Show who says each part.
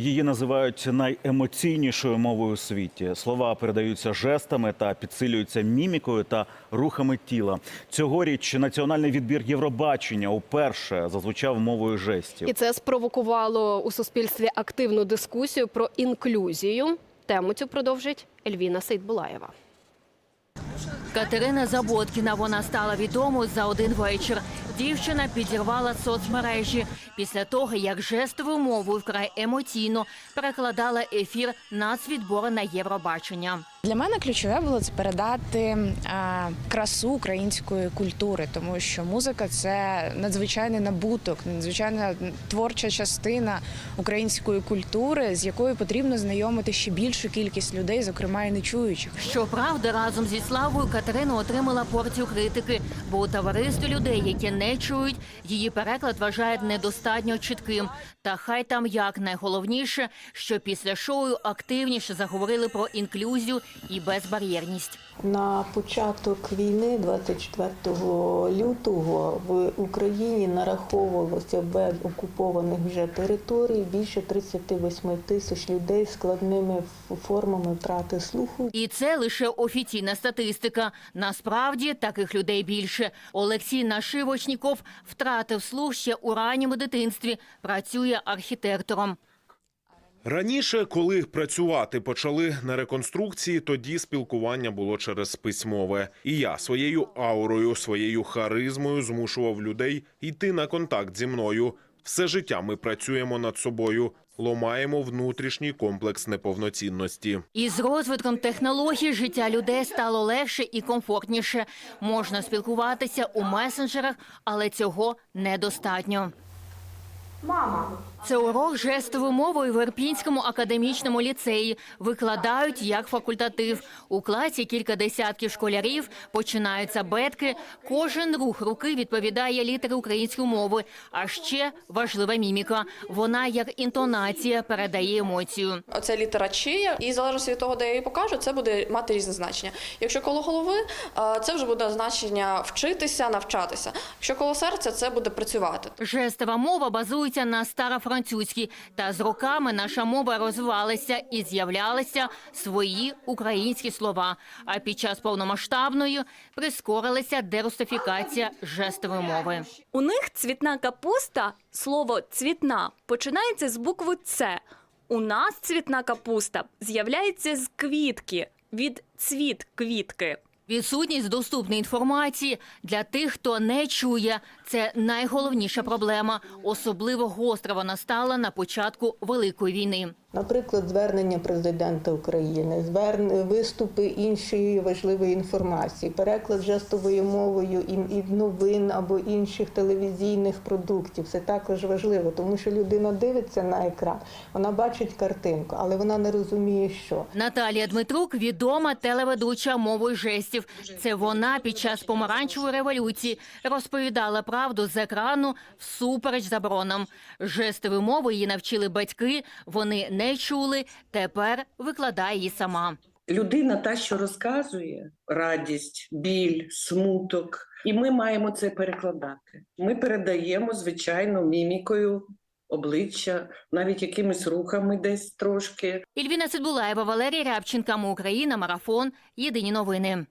Speaker 1: Її називають найемоційнішою мовою у світі. Слова передаються жестами та підсилюються мімікою та рухами тіла. Цьогоріч національний відбір Євробачення уперше зазвучав мовою жестів.
Speaker 2: І це спровокувало у суспільстві активну дискусію про інклюзію. Тему цю продовжить Ельвіна Сейдбулаєва.
Speaker 3: Катерина Заботкіна. Вона стала відомою за один вечір. Дівчина підірвала соцмережі після того, як жестовою мовою вкрай емоційно перекладала ефір нацвідбору на Євробачення.
Speaker 4: Для мене ключове було це передати красу української культури, тому що музика це надзвичайний набуток, надзвичайна творча частина української культури, з якою потрібно знайомити ще більшу кількість людей, зокрема і нечуючих.
Speaker 3: Щоправда, разом зі славою Катерина отримала порцію критики, бо у товаристві людей, які не чують, її переклад вважають недостатньо чітким. Та хай там як найголовніше, що після шоу активніше заговорили про інклюзію і безбар'єрність.
Speaker 5: На початок війни, 24 лютого, в Україні нараховувалося без окупованих вже територій більше 38 тисяч людей з складними формами втрати слуху.
Speaker 3: І це лише офіційна статистика. Насправді таких людей більше. Олексій Нашивочніков втратив слух ще у ранньому дитинстві. Працює архітектором.
Speaker 6: Раніше, коли працювати почали на реконструкції, тоді спілкування було через письмове. І я своєю аурою, своєю харизмою змушував людей йти на контакт зі мною. Все життя ми працюємо над собою, ломаємо внутрішній комплекс неповноцінності.
Speaker 3: І з розвитком технологій життя людей стало легше і комфортніше. Можна спілкуватися у месенджерах, але цього недостатньо. Це урок жестовою мовою в Ірпінському академічному ліцеї. Викладають як факультатив. У класі кілька десятків школярів починаються бетки. Кожен рух руки відповідає літери української мови. А ще важлива міміка. Вона як інтонація передає емоцію.
Speaker 7: Оце літера «чи», і залежно від того, де я її покажу, це буде мати різне значення. Якщо коло голови, це вже буде значення вчитися, навчатися. Якщо коло серця, це буде працювати.
Speaker 3: Жестова мова базується на старофранцузькій, та з роками наша мова розвивалася і з'являлися свої українські слова. А під час повномасштабної прискорилася дерусифікація жестової мови.
Speaker 8: У них цвітна капуста, слово цвітна починається з букви С. У нас цвітна капуста з'являється з квітки від цвіт квітки.
Speaker 3: Відсутність доступної інформації для тих, хто не чує, це найголовніша проблема. Особливо гостро вона стала на початку великої війни.
Speaker 5: Наприклад, звернення президента України, виступи іншої важливої інформації, переклад жестовою мовою і новин або інших телевізійних продуктів. Це також важливо, тому що людина дивиться на екран, вона бачить картинку, але вона не розуміє, що.
Speaker 3: Наталія Дмитрук відома телеведуча мовою жестів. Це вона під час помаранчевої революції розповідала правду з екрану всупереч заборонам. Жестові мови її навчили батьки. Вони не чули. Тепер викладає її сама.
Speaker 9: Людина та, що розказує радість, біль, смуток, і ми маємо це перекладати. Ми передаємо, звичайно, мімікою обличчя, навіть якимись рухами десь трошки.
Speaker 3: Ільвіна Цидбулаєва, Валерій Рябченка, Ми Україна, Марафон. Єдині новини.